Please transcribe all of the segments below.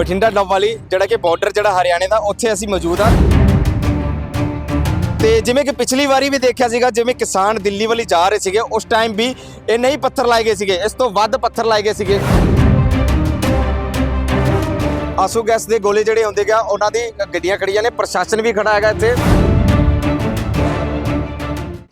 ਬਠਿੰਡਾ ਡੱਬ ਜਿਹੜਾ ਕਿ ਬਾਰਡਰ ਜਿਹੜਾ ਹਰਿਆਣੇ ਦਾ, ਉੱਥੇ ਅਸੀਂ ਮੌਜੂਦ ਆ ਤੇ ਜਿਵੇਂ ਕਿ ਪਿਛਲੀ ਵਾਰੀ ਵੀ ਦੇਖਿਆ ਸੀਗਾ, ਜਿਵੇਂ ਕਿਸਾਨ ਦਿੱਲੀ ਵਾਲੀ ਜਾ ਰਹੇ ਸੀਗੇ, ਉਸ ਟਾਈਮ ਵੀ ਇਹ ਨਹੀਂ ਪੱਥਰ ਲਾਏ ਗਏ ਸੀਗੇ, ਇਸ ਤੋਂ ਵੱਧ ਪੱਥਰ ਲਾਏ ਗਏ ਸੀਗੇ। ਆਸੂ ਗੈਸ ਦੇ ਗੋਲੇ ਜਿਹੜੇ ਹੁੰਦੇ ਗਿਆ ਉਹਨਾਂ ਦੀ ਗੱਡੀਆਂ ਖੜੀਆਂ ਨੇ, ਪ੍ਰਸ਼ਾਸਨ ਵੀ ਖੜਾ ਹੈਗਾ ਇੱਥੇ।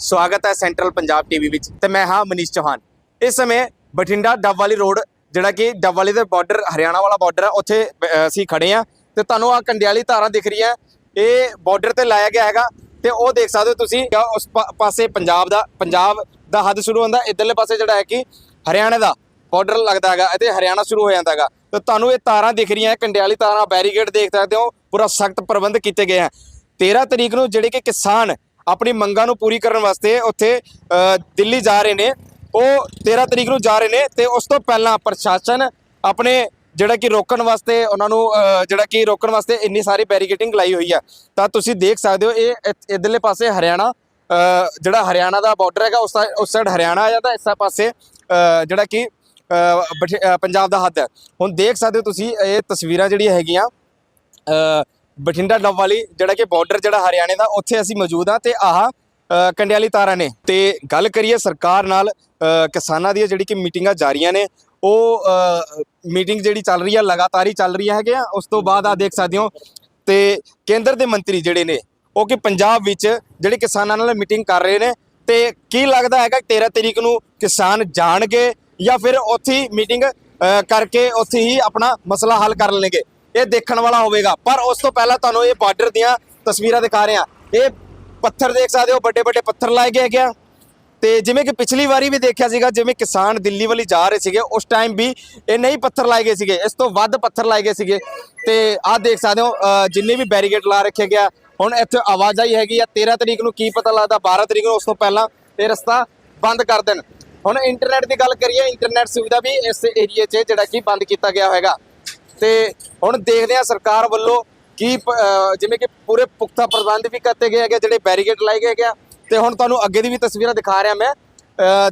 ਸਵਾਗਤ ਹੈ ਸੈਂਟਰਲ ਪੰਜਾਬ ਟੀਵੀ ਵਿੱਚ, ਤੇ ਮੈਂ ਹਾਂ ਮਨੀਸ਼ ਚੌਹਾਨ। ਇਸ ਸਮੇਂ ਬਠਿੰਡਾ ਡੱਬ ਵਾਲੀ ਰੋਡ ਜਿਹੜਾ ਕਿ ਡੱਬ ਵਾਲੀ ਦੇ ਬਾਰਡਰ ਹਰਿਆਣਾ ਵਾਲਾ ਬਾਰਡਰ ਆ, ਉੱਥੇ ਅਸੀਂ ਖੜੇ ਆ। ਤੇ ਤੁਹਾਨੂੰ ਆ ਕੰਡਿਆਲੀ ਧਾਰਾਂ ਦਿਖ ਰਹੀਆਂ। ਇਹ ਬਾਰਡਰ ਤੇ ਲਾਇਆ ਗਿਆ ਹੈਗਾ। ਤੇ ਉਹ ਦੇਖ ਸਕਦੇ ਹੋ ਤੁਸੀਂ ਉਸ ਪਾਸੇ ਪੰਜਾਬ ਦਾ ਪੰਜਾਬ ਦਾ ਹੱਦ ਸ਼ੁਰੂ ਹੁੰਦਾ, ਇਧਰਲੇ ਪਾਸੇ ਜਿਹੜਾ ਹੈ ਕਿ ਹਰਿਆਣਾ ਦਾ ਬਾਰਡਰ ਲੱਗਦਾ ਹੈਗਾ ਅਤੇ ਹਰਿਆਣਾ ਸ਼ੁਰੂ ਹੋ ਜਾਂਦਾ ਹੈਗਾ। ਤੇ ਤੁਹਾਨੂੰ ਇਹ ਤਾਰਾਂ ਦਿਖ ਰਹੀਆਂ, ਕੰਡਿਆਲੀ ਤਾਰਾਂ ਬੈਰੀਕੇਡ ਦੇਖ ਸਕਦੇ ਹੋ, ਪੂਰਾ ਸਖਤ ਪ੍ਰਬੰਧ ਕੀਤੇ ਗਏ ਹਨ 13 ਤਰੀਕ ਨੂੰ ਜਿਹੜੇ ਕਿ ਕਿਸਾਨ ਆਪਣੀ ਮੰਗਾਂ ਨੂੰ ਪੂਰੀ ਕਰਨ ਵਾਸਤੇ ਉੱਥੇ ਦਿੱਲੀ ਜਾ ਰਹੇ ਨੇ। ਉਹ 13 ਤਰੀਕ ਨੂੰ ਜਾ ਰਹੇ ਨੇ ਤੇ ਉਸ ਤੋਂ ਪਹਿਲਾਂ ਪ੍ਰਸ਼ਾਸਨ ਆਪਣੇ ਜਿਹੜਾ ਕਿ ਰੋਕਣ ਵਾਸਤੇ ਉਹਨਾਂ ਨੂੰ ਜਿਹੜਾ ਕਿ ਰੋਕਣ ਵਾਸਤੇ ਇੰਨੀ ਸਾਰੀ ਬੈਰੀਕੇਟਿੰਗ ਲਾਈ ਹੋਈ ਆ ਤਾਂ ਤੁਸੀਂ ਦੇਖ ਸਕਦੇ ਹੋ, ਇਹ ਇ- ਇੱਧਰਲੇ ਪਾਸੇ ਹਰਿਆਣਾ ਜਿਹੜਾ ਹਰਿਆਣਾ ਦਾ ਬਾਰਡਰ ਹੈਗਾ, ਉਸ ਉਸ ਸਾਈਡ ਹਰਿਆਣਾ ਆ ਜਾਂਦਾ, ਇਸ ਪਾਸੇ ਜਿਹੜਾ ਕਿ ਬਠਿ- ਪੰਜਾਬ ਦਾ ਹੱਦ ਹੈ। ਹੁਣ ਦੇਖ ਸਕਦੇ ਹੋ ਤੁਸੀਂ, ਇਹ ਤਸਵੀਰਾਂ ਜਿਹੜੀਆਂ ਹੈਗੀਆਂ ਬਠਿੰਡਾ ਡੱਬ ਵਾਲੀ ਜਿਹੜਾ ਕਿ ਬਾਰਡਰ ਜਿਹੜਾ ਹਰਿਆਣੇ ਦਾ, ਉੱਥੇ ਅਸੀਂ ਮੌਜੂਦ ਆ ਤੇ ਆਹ ਕੰਡਿਆਲੀ ਤਾਰਾ ਨੇ। ਤੇ ਗੱਲ ਕਰੀਏ ਸਰਕਾਰ ਨਾਲ ਕਿਸਾਨਾਂ ਦੀਆਂ ਜਿਹੜੀ ਕਿ ਮੀਟਿੰਗਾਂ ਜਾਰੀਆਂ ਨੇ, ਉਹ ਮੀਟਿੰਗ ਜਿਹੜੀ ਚੱਲ ਰਹੀ ਹੈ ਲਗਾਤਾਰ ਹੀ ਚੱਲ ਰਹੀ ਹੈਗੇ ਆ ਉਸ ਤੋਂ ਬਾਅਦ ਆ ਦੇਖ ਸਕਦੇ ਹੋ, ਤੇ ਕੇਂਦਰ ਦੇ ਮੰਤਰੀ ਜਿਹੜੇ ਨੇ, ਉਹ ਕਿ ਪੰਜਾਬ ਵਿੱਚ ਜਿਹੜੇ ਕਿਸਾਨਾਂ ਨਾਲ ਮੀਟਿੰਗ ਕਰ ਰਹੇ ਨੇ, ਤੇ ਕੀ ਲੱਗਦਾ ਹੈਗਾ 13 ਤਰੀਕ ਨੂੰ ਕਿਸਾਨ ਜਾਣਗੇ ਜਾਂ ਫਿਰ ਉੱਥੇ ਹੀ ਮੀਟਿੰਗ ਕਰਕੇ ਉੱਥੇ ਹੀ ਆਪਣਾ ਮਸਲਾ ਹੱਲ ਕਰ ਲੈਣਗੇ। ਇਹ ਦੇਖਣ ਵਾਲਾ ਹੋਵੇਗਾ। ਪਰ ਉਸ ਤੋਂ ਪਹਿਲਾਂ ਤੁਹਾਨੂੰ ਇਹ ਬਾਰਡਰ ਦੀਆਂ ਤਸਵੀਰਾਂ ਦਿਖਾ ਰਹੇ। ਹਾਂ ਇਹ ਪੱਥਰ ਦੇਖ ਸਕਦੇ ਹੋ, ਵੱਡੇ ਵੱਡੇ ਪੱਥਰ ਲਾਏ ਗਏ ਗਿਆ ਆ। ਤੇ ਜਿਵੇਂ ਕਿ ਪਿਛਲੀ ਵਾਰੀ ਵੀ ਦੇਖਿਆ ਸੀਗਾ, ਜਿਵੇਂ ਕਿਸਾਨ ਦਿੱਲੀ ਵਾਲੀ ਜਾ ਰਹੇ ਸੀਗੇ, ਉਸ ਟਾਈਮ ਵੀ ਇਹ ਨਹੀਂ ਪੱਥਰ ਲਾਏ ਗਏ ਸੀਗੇ, ਇਸ ਤੋਂ ਵੱਧ ਪੱਥਰ ਲਾਏ ਗਏ ਸੀਗੇ। ਤੇ ਆਹ ਦੇਖ ਸਕਦੇ ਹੋ ਜਿੰਨੇ ਵੀ ਬੈਰੀਕੇਡ ਲਾ ਰੱਖੇ ਗਿਆ ਹੁਣ ਇੱਥੇ ਆਵਾਜਾਈ ਹੈਗੀ ਆ 13 ਤਰੀਕ ਨੂੰ ਕੀ ਪਤਾ ਲੱਗਦਾ 12 ਤਰੀਕ ਨੂੰ ਉਸ ਤੋਂ ਪਹਿਲਾਂ ਇਹ ਰਸਤਾ ਬੰਦ ਕਰ ਦੇਣ। ਹੁਣ ਇੰਟਰਨੈਟ ਦੀ ਗੱਲ ਕਰੀਏ ਇੰਟਰਨੈਟ ਸੁਵਿਧਾ ਵੀ ਇਸ ਏਰੀਏ 'ਚ ਜਿਹੜਾ ਕਿ ਬੰਦ ਕੀਤਾ ਗਿਆ ਹੋਵੇਗਾ ਤੇ ਹੁਣ ਦੇਖਦੇ ਆ ਸਰਕਾਰ ਵੱਲੋਂ ਕੀ ਜਿਵੇਂ ਕਿ ਪੂਰੇ ਪੁਖਤਾ ਪ੍ਰਬੰਧ ਵੀ ਕੀਤੇ ਗਏ ਹੈਗੇ ਜਿਹੜੇ ਬੈਰੀਕੇਡ ਲਾਏ ਗਏ ਹੈਗੇ ਆ। ਤੇ ਹੁਣ ਤੁਹਾਨੂੰ ਅੱਗੇ ਦੀ ਵੀ ਤਸਵੀਰਾਂ ਦਿਖਾ ਰਿਹਾ ਮੈਂ।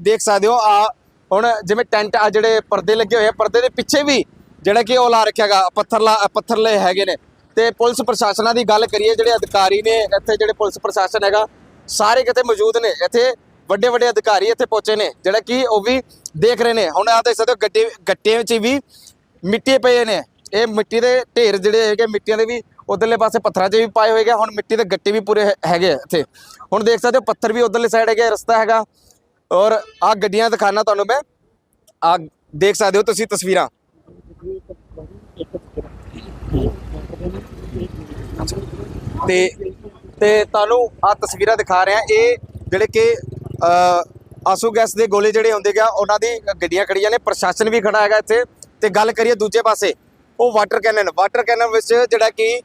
ਦੇਖ ਸਕਦੇ ਹੋ, ਆ ਹੁਣ ਜਿਵੇਂ ਟੈਂਟ ਆ ਜਿਹੜੇ ਪਰਦੇ ਲੱਗੇ ਹੋਏ ਆ, ਪਰਦੇ ਦੇ ਪਿੱਛੇ ਵੀ ਜਿਹੜਾ ਕਿ ਉਹ ਲਾ ਰੱਖਿਆਗਾ ਪੱਥਰ ਲਾ ਪੱਥਰ ਲਏ ਹੈਗੇ ਨੇ। ਤੇ ਪੁਲਿਸ ਪ੍ਰਸ਼ਾਸਨਾਂ ਦੀ ਗੱਲ ਕਰੀਏ, ਜਿਹੜੇ ਅਧਿਕਾਰੀ ਨੇ ਇੱਥੇ ਜਿਹੜੇ ਪੁਲਿਸ ਪ੍ਰਸ਼ਾਸਨ ਹੈਗਾ, ਸਾਰੇ ਕਿਤੇ ਮੌਜੂਦ ਨੇ। ਇੱਥੇ ਵੱਡੇ ਵੱਡੇ ਅਧਿਕਾਰੀ ਇੱਥੇ ਪਹੁੰਚੇ ਨੇ, ਜਿਹੜਾ ਕਿ ਉਹ ਵੀ ਦੇਖ ਰਹੇ ਨੇ। ਹੁਣ ਆ ਦੇਖ ਸਕਦੇ ਹੋ, ਗੱਡੇ ਗੱਟਿਆਂ ਵਿੱਚ ਵੀ ਮਿੱਟੀ ਪਏ ਨੇ। ਇਹ ਮਿੱਟੀ ਦੇ ਢੇਰ ਜਿਹੜੇ ਹੈਗੇ, ਮਿੱਟੀਆਂ ਦੇ ਵੀ ਉਧਰਲੇ ਪਾਸੇ ਪੱਥਰਾਂ 'ਚ ਵੀ ਪਾਏ ਹੋਏ ਗਏ ਹੁਣ ਮਿੱਟੀ ਦੇ ਗੱਟੇ ਵੀ ਪੂਰੇ ਹੈਗੇ ਆ ਇੱਥੇ। ਹੁਣ ਦੇਖ ਸਕਦੇ ਹੋ ਪੱਥਰ ਵੀ ਉਧਰਲੇ ਸਾਈਡ ਹੈਗੇ ਰਸਤਾ ਹੈਗਾ। ਔਰ ਆ ਗੱਡੀਆਂ ਦਿਖਾਣਾ ਤੁਹਾਨੂੰ ਮੈਂ। ਆ ਦੇਖ ਸਕਦੇ ਹੋ ਤੁਸੀਂ ਤਸਵੀਰਾਂ। ਤੇ ਤੇ ਤੁਹਾਨੂੰ ਆ ਤਸਵੀਰਾਂ ਦਿਖਾ ਰਿਹਾ, ਇਹ ਜਿਹੜੇ ਕਿ ਆਸੂ ਗੈਸ ਦੇ ਗੋਲੇ ਜਿਹੜੇ ਹੁੰਦੇ ਗਿਆ ਉਹਨਾਂ ਦੀ ਗੱਡੀਆਂ ਖੜੀਆਂ ਨੇ, ਪ੍ਰਸ਼ਾਸਨ ਵੀ ਖੜਾ ਹੈਗਾ ਇੱਥੇ। ਤੇ ਗੱਲ ਕਰੀਏ ਦੂਜੇ ਪਾਸੇ, ਉਹ ਵਾਟਰ ਕੈਨਨ ਵਾਟਰ ਕੈਨਨ ਵਿੱਚ ਜਿਹੜਾ ਕਿ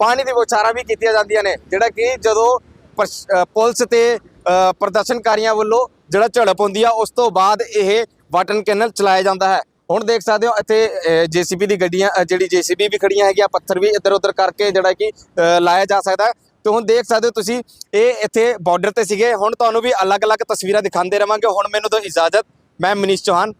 ਪਾਣੀ ਦੀ ਬੋਛਾਰਾਂ ਵੀ ਕੀਤੀਆਂ ਜਾਂਦੀਆਂ ਨੇ ਜਿਹੜਾ ਕਿ ਜਦੋਂ ਪ੍ਰਸ਼- ਪੁਲਿਸ ਤੇ ਪ੍ਰਦਰਸ਼ਨਕਾਰੀਆਂ ਵੱਲੋਂ ਜਿਹੜਾ ਝੜਪ ਹੁੰਦੀ ਆ ਉਸ ਤੋਂ ਬਾਅਦ ਇਹ ਵਾਟਰ ਕੈਨਲ ਚਲਾਇਆ ਜਾਂਦਾ ਹੈ। ਹੁਣ ਦੇਖ ਸਕਦੇ ਹੋ ਇੱਥੇ ਜੀਸੀਬੀ ਦੀ ਗੱਡੀਆਂ ਅ, ਜਿਹੜੀ ਜੀਸੀਬੀ ਵੀ ਖੜੀਆਂ ਹੈਗੀਆਂ ਪੱਥਰ ਵੀ ਇੱਧਰ ਉੱਧਰ ਕਰਕੇ ਜਿਹੜਾ ਕਿ ਲਾਇਆ ਜਾ ਸਕਦਾ ਹੈ। ਤੇ ਹੁਣ ਦੇਖ ਸਕਦੇ ਹੋ ਤੁਸੀਂ ਇਹ ਇੱਥੇ ਬਾਰਡਰ ਤੇ ਸੀਗੇ। ਹੁਣ ਤੁਹਾਨੂੰ ਵੀ ਅਲੱਗ-ਅਲੱਗ ਤਸਵੀਰਾਂ ਦਿਖਾਉਂਦੇ ਰਵਾਂਗੇ। ਹੁਣ ਮੈਨੂੰ ਤੋਂ ਇਜਾਜ਼ਤ ਮੈਂ ਮਨੀਸ਼ ਚੌਹਾਨ।